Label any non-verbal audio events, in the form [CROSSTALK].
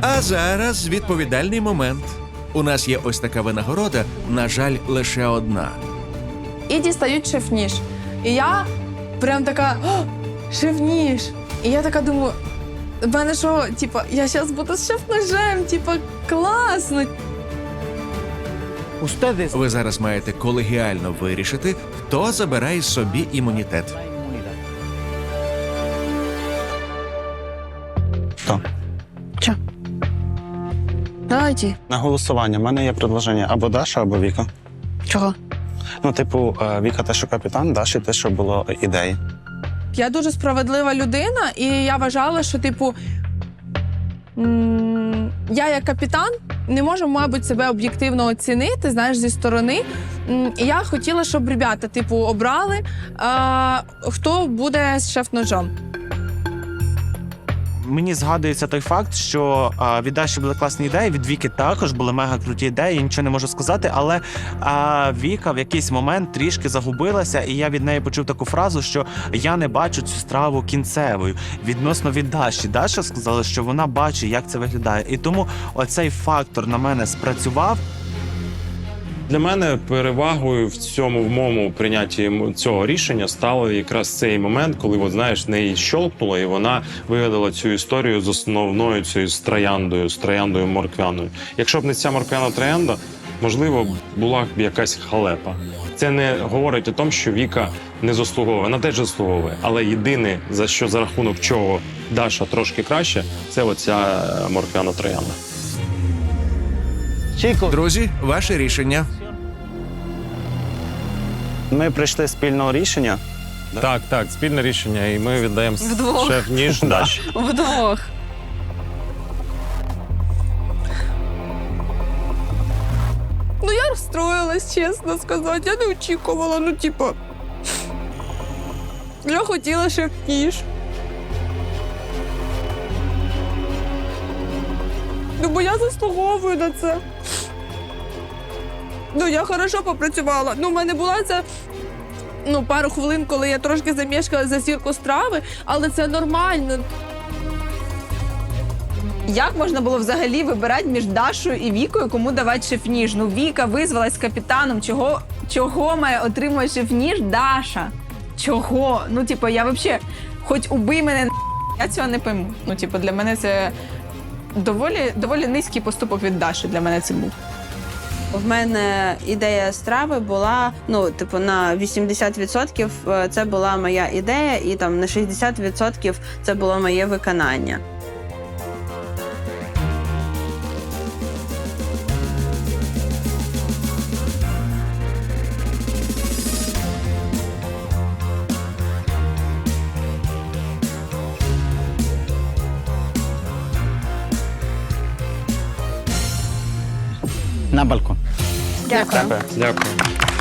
А зараз відповідальний момент. У нас є ось така винагорода, на жаль, лише одна. і дістають шеф-ніж. І я прям така «О, шеф-ніж. І я така думаю, в мене що, типа, я зараз буду з шеф-ножем, типа, класно. Ustedes. Ви зараз маєте колегіально вирішити, хто забирає собі імунітет. Хто? Давайте. На голосування. У мене є предложення або Даша, або Віка. Чого? Ну, типу, е, Віка те, що капітан, Даші те, що було ідеї. Я дуже справедлива людина, і я вважала, що, типу, я як капітан не можу, мабуть, себе об'єктивно оцінити, знаєш, зі сторони. І я хотіла, щоб ребята, типу, обрали, а, хто буде з шеф-ножом. Мені згадується той факт, що а, від Даші були класні ідеї, від Віки також були мега круті ідеї, я нічого не можу сказати. Але а, Віка в якийсь момент трішки загубилася, і я від неї почув таку фразу, що я не бачу цю страву кінцевою. Відносно від Даші. Даша сказала, що вона бачить, як це виглядає. І тому оцей фактор на мене спрацював. Для мене перевагою в цьому в моєму прийнятті цього рішення стало якраз цей момент, коли от, знаєш, неї щолкнуло, і вона вигадала цю історію з основною цією трояндою, з трояндою морквяною. Якщо б не ця морквяна троянда, можливо, була б якась халепа. Це не говорить о тому, що Віка не заслуговує. Вона теж заслуговує. Але єдине, за що за рахунок чого Даша трошки краще, це оця е, морквяна троянда. Друзі, ваше рішення. Ми прийшли спільного рішення. Так, так, спільне рішення, і ми віддаємо Вдвох. шеф ніж Даші. [LAUGHS] Вдвох. Ну, я розстроїлась, чесно сказати. Я не очікувала, ну, типа. Я хотіла шеф-ніж. Ну, бо я заслуговую на це. Ну, я хорошо попрацювала. Ну, в мене була ця ну, пару хвилин, коли я трошки замішкала за зірку страви, але це нормально. Як можна було взагалі вибирати між Дашою і Вікою, кому давати шеф-ніж? Ну, Віка визвалась з капітаном. Чого, чого має отримувати шеф-ніж Даша? Чого? Ну, типу, я взагалі, хоч убий мене, я цього не пойму. Ну, типу, для мене це доволі, доволі низький поступок від Даші. Для мене це був. В мене ідея страви була ну, типу, на 80% е, це була моя ідея, і там на 60% це було моє виконання. На балкон. Дякую. Дякую.